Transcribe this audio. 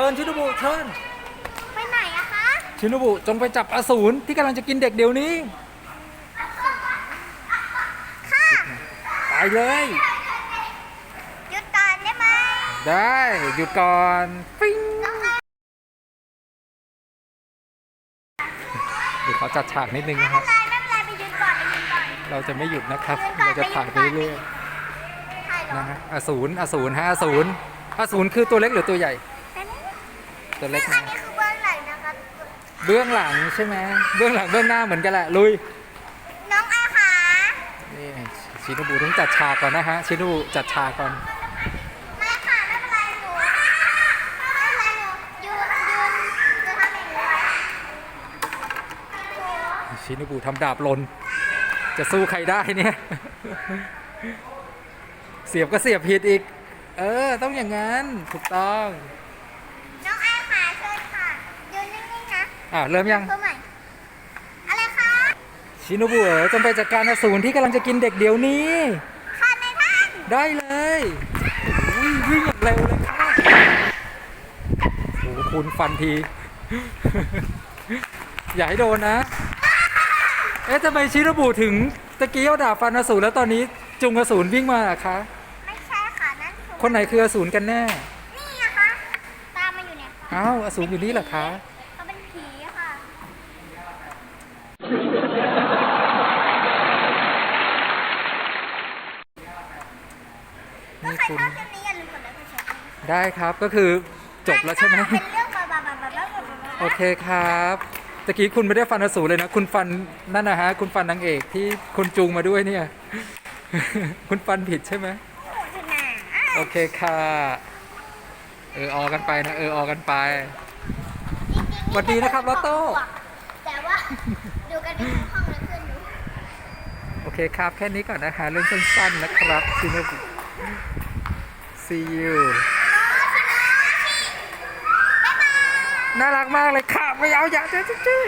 ชิญชินบุเชิญไปไหนอะคะชินบุจงไปจับอสูรที่กำลังจะกินเด็กเดี๋ยวนี้ ค่ะไปเลย หยุดก่อนได้ไหมได้หยุดก่อนฟิ้งน้องไอเดี๋ยวเขาจัดฉากนิดนึงไม่นะคเป็รับนไรไม่เป็นไรไปยืนก่อนไปยืนก่อนเราจะไม่หยุดนะครับหยุดก่อนเราจะถ่ายไปไปหยุดก่อนเรื่อยถ่ายเหรๆอนะฮะอสูรอสูรฮะอสูรอสูรคือตัวเล็กหรือตัวใหญ่เป็น ตัวเล็กซึ่งอันะนนี้คือเบื้องหลังนะครับเบื้องหลังใช่ไหมเบื้องหลังเบื้องหน้าเหมือนกันแหละลุยน้องไอขานี่ชินบุต้องจัดฉากก่อนนะฮะชินบุจัดฉากก่อนไม่ค่ะไม่เป็นไรหนูไม่เป็นไรหนูยืนยืนจะทำอย่างนี้ไว้ชินบุทำดาบหลนจะสู้ใครได้เนี่ยเสียบก็เสียบผิดอีก เออต้องอย่างนั้นถูกต้องน้องไอขาเชิญค่ะยืนนิ่งๆนะ อะเริ่มยังเพื่อใหม่ อะไรคะชินบุเอ๋ยจงไปจัดการอสูรที่กำลังจะกินเด็กเดี๋ยวนี้ค่ะในท่านได้เลยอุ้ยวิ่งอย่างเร็วเลยค่ะโอ้โหคุณฟันที อย่าให้โดนนะ เอ๊ะทำไมชินบุถึงตะกี้เอาดาบฟันอสูรแล้วตอนนี้จุงอสูรวิ่งมาอะคะ ไม่ใช่ค่ะนั่นคือคนไหนคืออสูรกันแน่ นี่นะคะ ตามมาอยู่เนี่ยอ้าวอสูรอยู่นี่เหรอคะ เขาเป็นผีค่ะ ถ้า นี่ใครคุณชอบคลิปนี้อย่าลืมกดไลค์กดแชร์ด้วยนะคะได้ครับก็คือจบแล้วใช่ไหมเป็นเรื่องแบบแบบแบบแบบแบบแบบโอเคครับตะกี้คุณไม่ได้ฟันอสูรเลยนะ คุณฟันนั่นนะฮะ คุณฟันนางเอกที่คุณจูงมาด้วยเนี่ย คุณฟันผิดใช่ไหมชนะโอเคค่ะ เออออกันไปนะ เออออกันไปจริงๆสวัสดีนะครับลอตโต้แต่ว่าดูกันที่ห้องแล้วขึ้นดูโอเคครับ แค่นี้ก่อนนะฮะเรื่องสั้นๆนะครับชินบุ see you น่ารักมากเลยค่ะ ไม่เอาอย่าจะจ๊